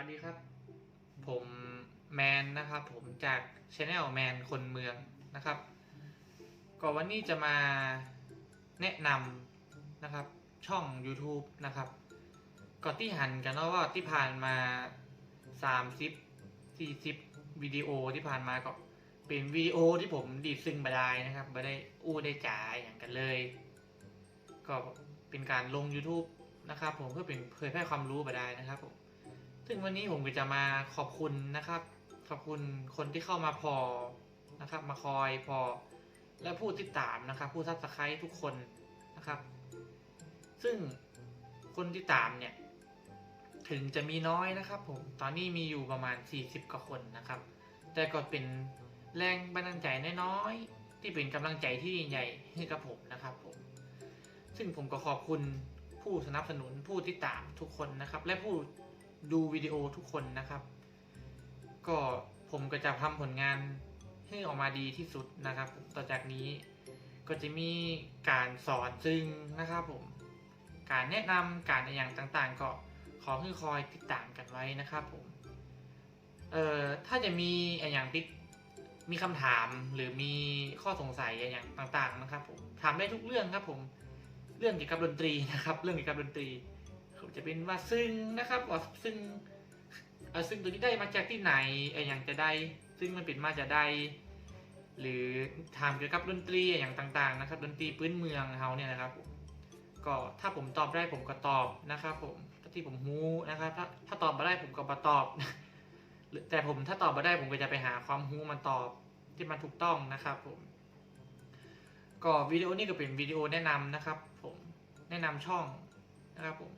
วัสดีครับ ผมแมนนะครับ ผมจากช anel แมนคนเมืองนะครับ ก็วันนี้จะมาแนะนำนะครับ ช่อง YouTube นะครับก่อนที่หันกันเนาะว่าที่ผ่านมา 30 40วิดีโอที่ผ่านมาก็เป็นวิดีโอที่ผมดีดซึ่งบไดายนะครับไม่ได้อู้ได้จ่ายอย่างกันเลย ก็เป็นการลง YouTube นะครับผมเพื่อเป็นเผยแพร่ความรู้บไดายนะครับผม ซึ่งวันนี้ผมก็จะมาขอบคุณนะครับ ขอบคุณคนที่เข้ามาพอนะครับ มาคอยพอ และผู้ติดตามนะครับ ผู้ซับสไครต์ทุกคนนะครับ ซึ่งคนที่ตามเนี่ย ถึงจะมีน้อยนะครับผมตอนนี้มีอยู่ประมาณ 40 กว่าคนนะครับ แต่ก็เป็นแรงบันดาลใจน้อยๆที่เป็นกำลังใจที่ใหญ่ให้กับผมนะครับผมซึ่งผมก็ขอบคุณผู้สนับสนุนผู้ติดตามทุกคนนะครับ และผู้ ดูวิดีโอทุกคนนะครับ ก็ผมก็จะทำผลงานให้ออกมาดีที่สุดนะครับผมต่อจากนี้ก็จะมีการสอนซึ่งนะครับผม การแนะนำการอย่างต่างๆ ก็ขอให้คอยติดตามกันไว้นะครับผม เอ่อถ้าจะมีอย่างติดมีคำถามหรือมีข้อสงสัยอย่างต่างๆนะครับผมถามได้ทุกเรื่องครับผม เรื่องเกี่ยวกับดนตรีนะครับ เรื่องเกี่ยวกับดนตรี ผมจะเป็นว่าซึ่งนะครับว่าซึ่งซึ่งตัวนี้ได้มาจากที่ไหนเอ่อย่างจะได้ ซึ่งมันเป็นมาจากใดหรือถามเกี่ยวกับดนตรีอย่างต่างๆนะครับ ดนตรีพื้นเมืองเขาเนี่ยนะครับ ก็ถ้าผมตอบได้ผมก็ตอบนะครับ ผมถ้าที่ผมฮู้นะครับ ถ้าถ้าตอบมาได้ผมก็มาตอบ แต่ผมถ้าตอบมาได้ผมก็จะไปหาความรู้มาตอบที่มันถูกต้องนะครับ ผมก็วิดีโอนี้ก็เป็นวิดีโอแนะนำนะครับ ผมแนะนำช่องนะครับผม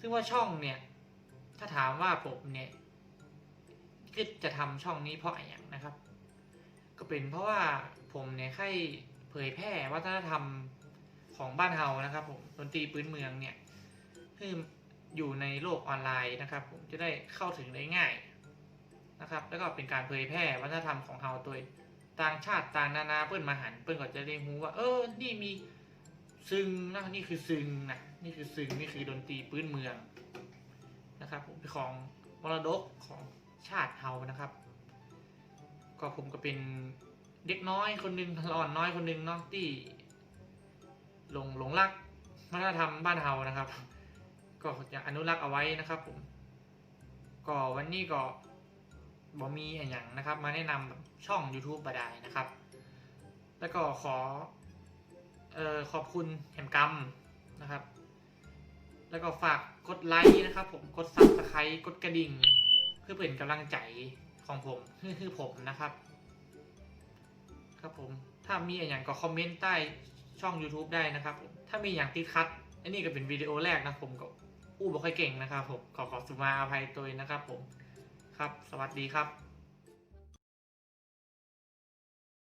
ซึ่งว่าช่องเนี่ย ถ้าถามว่าผมเนี่ยคิดจะทำช่องนี้เพราะอะไรนะครับ ก็เป็นเพราะว่าผมเนี่ยให้เผยแพร่วัฒนธรรมของบ้านเฮานะครับ ผมดนตรีพื้นเมืองเนี่ยให้อยู่ในโลกออนไลน์นะครับ ผมจะได้เข้าถึงได้ง่ายนะครับ แล้วก็เป็นการเผยแพร่วัฒนธรรมของเฮาโดยต่างชาติต่างนานาเปิ้นมาหันเปิ้นก็จะได้รู้ว่า เออ นี่มี ซึงนะนี่คือซึงนะนี่คือซึงนี่คือดนตรีพื้นเมืองนะครับผมของมรดกของชาติเฮานะครับ ก็ผมก็เป็นเด็กน้อยคนหนึ่งหลอนน้อยคนหนึ่งเนาะที่หลงหลงรักวัฒนธรรมบ้านเฮานะครับ ก็อยากอนุรักษ์เอาไว้นะครับ ผม ก็วันนี้ก็บอมีอย่างนะครับ มาแนะนำแบบช่อง YouTube บาไดนะครับ แล้วก็ขอ เอ่อขอบคุณแหมกรรมนะครับ แล้วก็ฝากกดไลค์นะครับ ผมกดซับสไครต์กดกระดิ่ง เพื่อเป็นกำลังใจของผมคือผมนะครับ ครับผมถ้ามีอะไรอย่างก็คอมเมนต์ใต้ช่อง YouTube ได้นะครับผมถ้ามีอย่างติดคัดอันนี้ก็เป็นวิดีโอแรกนะผมก็อู้บ่ค่อยเก่งนะครับผมขอขอสุมาอภัยตัวเองนะครับผมครับ สวัสดีครับ